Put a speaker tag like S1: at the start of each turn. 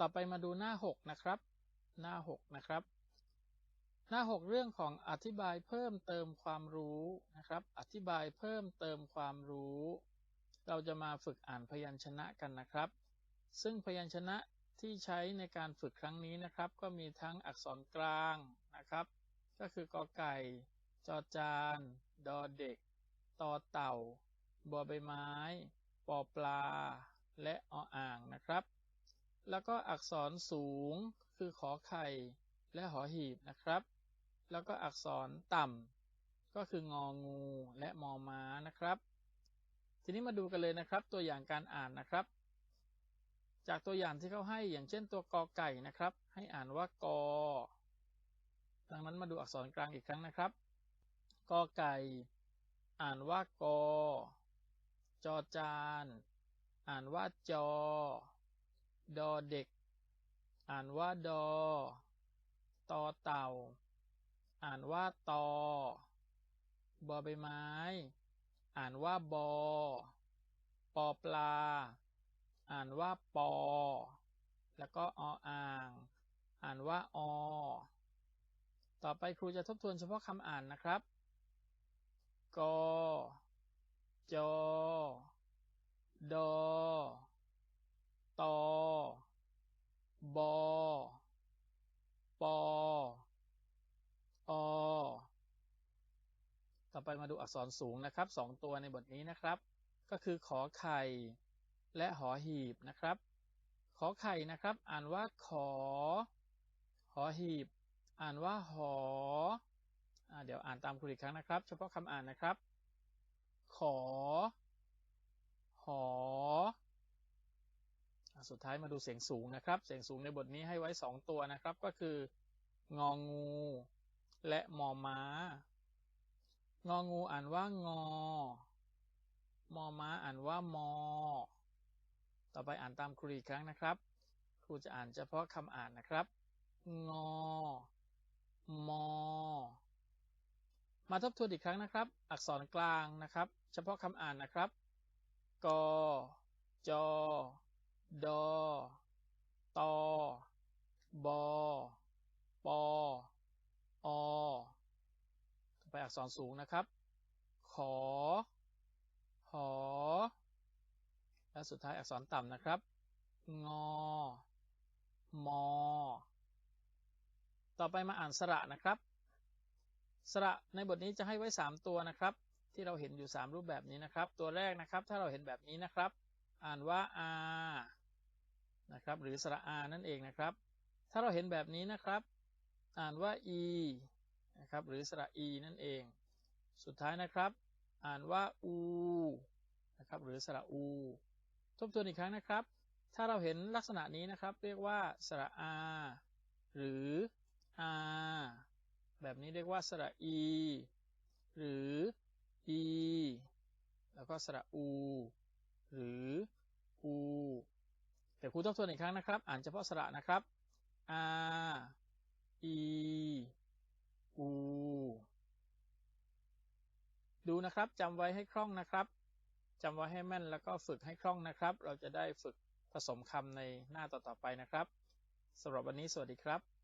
S1: ต่อไปมาดูหน้า 6 นะครับ หน้า 6 นะครับ หน้า 6 เรื่องของอธิบายเพิ่มเติมความรู้นะครับ อธิบายเพิ่มเติมความรู้ เราจะมาฝึกอ่านพยัญชนะกันนะครับ ซึ่งพยัญชนะที่ใช้ในการฝึกครั้งนี้นะครับ ก็มีทั้งอักษรกลางนะครับ ก็คือกอไก่ จอจาน ดอเด็ก ตอเต่าบอใบไม้ ปอปลา และออ่างนะครับ แล้วก็อักษรสูงคือขอไข่และหอหีบนะครับ แล้วก็อักษรต่ำก็คืององูและมอม้านะครับ ทีนี้มาดูกันเลยนะครับตัวอย่างการอ่านนะครับ จากตัวอย่างที่เขาให้อย่างเช่นตัวกอไก่นะครับ ให้อ่านว่ากอดังนั้นมาดูอักษรกลางอีกครั้งนะครับกอไก่ อ่านว่ากอจอจาน อ่านว่าจอ ดอเด็ก อ่านว่าดอ ตอเต่า อ่านว่าตอบอใบไม้ อ่านว่าบอ ปอปลา อ่านว่าปอ แล้วก็ออ่าง อ่านว่าอ ต่อไปครูจะทบทวนเฉพาะคำอ่านนะครับ กอ จอ ดอ ตอ บอปออต่อไปมาดูอักษรสูงนะครับสองตัวในบทนี้นะครับ ก็คือขอไข่และหอหีบนะครับ ขอไข่นะครับ อ่านว่าขอ หอหีบ อ่านว่าหออเดี๋ยวอ่านตามครูอีกครั้งนะครับ เฉพาะคำอ่านนะครับ ขอ หอ สุดท้ายมาดูเสียงสูงนะครับ เสียงสูงในบทนี้ให้ไว้สองตัวนะครับ ก็คืององู และมอม้า งองูอ่านว่างอ มอม้าอ่านว่ามอ ต่อไปอ่านตามครูอีกครั้งนะครับ ครูจะอ่านเฉพาะคำอ่านนะครับ งอ มอ มาทบทวนอีกครั้งนะครับ อักษรกลางนะครับ เฉพาะคำอ่านนะครับ ก จ ดตบปอ อไปอักษรสูงนะครับ ขอ หอ และสุดท้ายอักษรต่ำนะครับ งอ มอ ต่อไปมาอ่านสระนะครับ สระในบทนี้จะให้ไว้ 3 ตัวนะครับ ที่เราเห็นอยู่ 3 รูปแบบนี้นะครับ ตัวแรกนะครับ ถ้าเราเห็นแบบนี้นะครับ อ่านว่าอา นะครับ หรือสระอานั่นเองนะครับ ถ้าเราเห็นแบบนี้นะครับ อ่านว่าอีนะครับหรือสระอีนั่นเอง สุดท้ายนะครับ อ่านว่าอูนะครับหรือสระอู ทบทวนอีกครั้งนะครับ ถ้าเราเห็นลักษณะนี้นะครับ เรียกว่าสระอา หรืออาแบบนี้เรียกว่าสระอี หรืออีแล้วก็สระอู หรือ ยวครูทบทวนอีกครั้งนะครับ อ่านเฉพาะสระนะครับ r e u ดูนะครับจำไว้ให้คล่องนะครับจำไว้ให้แม่นแล้วก็ฝึกให้คล่องนะครับ เราจะได้ฝึกผสมคำในหน้าต่อๆไปนะครับสำหรับวันนี้สวัสดีครับ